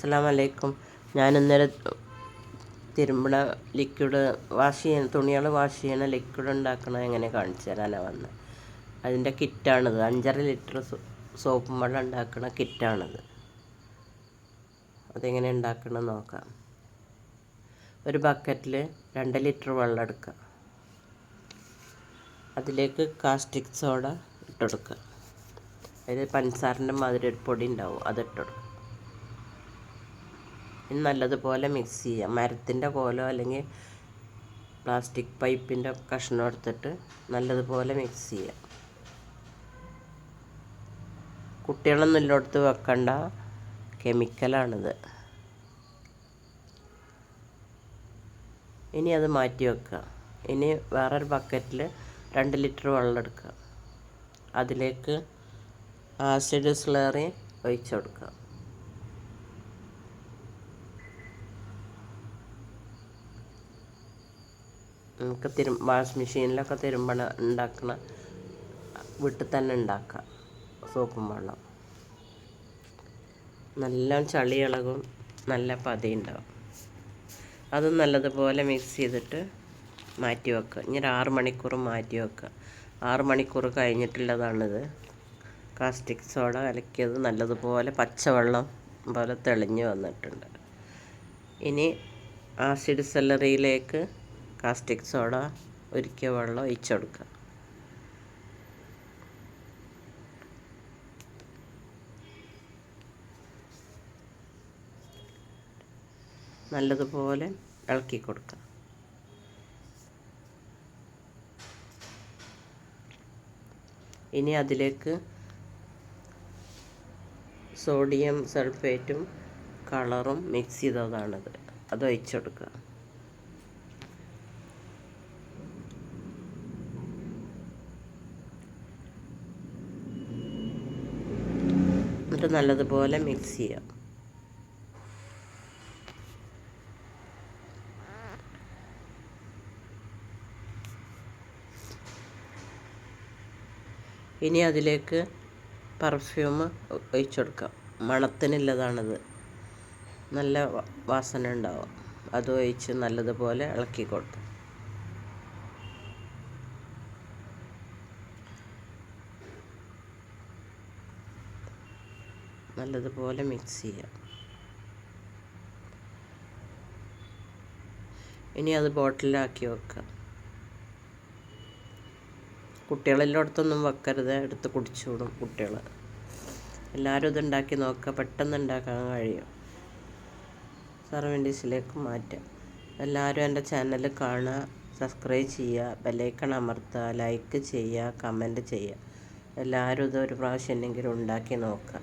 അസ്സാം വലൈക്കും ഞാൻ ഇന്നലെ ലിക്വിഡ് വാഷ് ചെയ്യണ തുണികൾ വാഷ് ചെയ്യണ ലിക്വിഡ് ഉണ്ടാക്കണത് എങ്ങനെ കാണിച്ചു തരാനാണ് വന്നത് അതിന്റെ കിറ്റാണിത്. അഞ്ചര ലിറ്റർ സോപ്പും വെള്ളം ഉണ്ടാക്കണ കിറ്റാണിത്. അതെങ്ങനെ ഉണ്ടാക്കണം നോക്കാം. ഒരു ബക്കറ്റിൽ രണ്ട് ലിറ്റർ വെള്ളം എടുക്കുക. അതിലേക്ക് കാസ്റ്റിക് സോഡ ഇട്ടെടുക്കുക അതിൽ പഞ്ചസാരന്റെ മാതിരി ഒരു പൊടി ഉണ്ടാവും അത് ഇട്ടെടുക്കുക ഇനി നല്ലതുപോലെ മിക്സ് ചെയ്യുക. മരത്തിന്റെ കോലോ അല്ലെങ്കിൽ പ്ലാസ്റ്റിക് പൈപ്പിന്റെ കഷ്ണം എടുത്തിട്ട് നല്ലതുപോലെ മിക്സ് ചെയ്യുക. കുട്ടികളൊന്നും ഇല്ലോടത്ത് വെക്കണ്ട. കെമിക്കലാണിത് ഇനി അത് മാറ്റി വെക്കുക. ഇനി വേറൊരു ബക്കറ്റിൽ രണ്ട് ലിറ്റർ വെള്ളം എടുക്കുക. അതിലേക്ക് ആസിഡ് സ്ലറി ഒഴിച്ചു കൊടുക്കുക. നമുക്ക് തിരും വാഷ് മെഷീനിലൊക്കെ തിരുമ്പണ ഉണ്ടാക്കണ വീട്ടിൽ തന്നെ ഉണ്ടാക്കാം സോപ്പും വെള്ളം. നല്ല ചളി ഇളകും നല്ല പതി ഉണ്ടാവും. അത് നല്ലതുപോലെ മിക്സ് ചെയ്തിട്ട് മാറ്റി വെക്കുക. ഇനി ആറ് മണിക്കൂർ മാറ്റി വെക്കുക. ആറ് മണിക്കൂർ കഴിഞ്ഞിട്ടുള്ളതാണിത്. കാസ്റ്റിക് സോഡ കലക്കിയത് നല്ലതുപോലെ പച്ചവെള്ളം പോലെ തെളിഞ്ഞു വന്നിട്ടുണ്ട്. ഇനി ആസിഡ് സെല്ലറിയിലേക്ക് കാസ്റ്റിക് സോഡ ഒരിക്കൽ വെള്ളം ഒഴിച്ചു കൊടുക്കുക നല്ലതുപോലെ ഇളക്കി കൊടുക്കുക. ഇനി അതിലേക്ക് സോഡിയം സൾഫേറ്റും കളറും മിക്സ് ചെയ്തതാണത്. അത് ഒഴിച്ചെടുക്കുക. എന്നിട്ട് നല്ലതുപോലെ മിക്സ് ചെയ്യാം. ഇനി അതിലേക്ക് പെർഫ്യൂം ഒഴിച്ചു കൊടുക്കാം മണത്തിനുള്ളതാണിത്. നല്ല വാസന ഉണ്ടാവും. അത് ഒഴിച്ച് നല്ലതുപോലെ ഇളക്കി കൊടുക്കാം. നല്ലതുപോലെ മിക്സ് ചെയ്യാം. ഇനി അത് ബോട്ടിലാക്കി വെക്കാം. കുട്ടികളെല്ലായിടത്തൊന്നും വെക്കരുത്. എടുത്ത് കുടിച്ചുവിടും കുട്ടികൾ എല്ലാവരും ഇതുണ്ടാക്കി നോക്കുക. പെട്ടെന്ന് ഉണ്ടാക്കാൻ കഴിയും. സർവന്റീസിലേക്ക് മാറ്റാം. എല്ലാവരും എന്റെ ചാനൽ കാണുക. സബ്സ്ക്രൈബ് ചെയ്യുക. ബെല്ലൈക്കൺ അമർത്തുക. ലൈക്ക് ചെയ്യുക. കമന്റ് ചെയ്യുക. എല്ലാവരും ഇത് ഒരു പ്രാവശ്യം എന്തെങ്കിലും ഉണ്ടാക്കി നോക്കുക.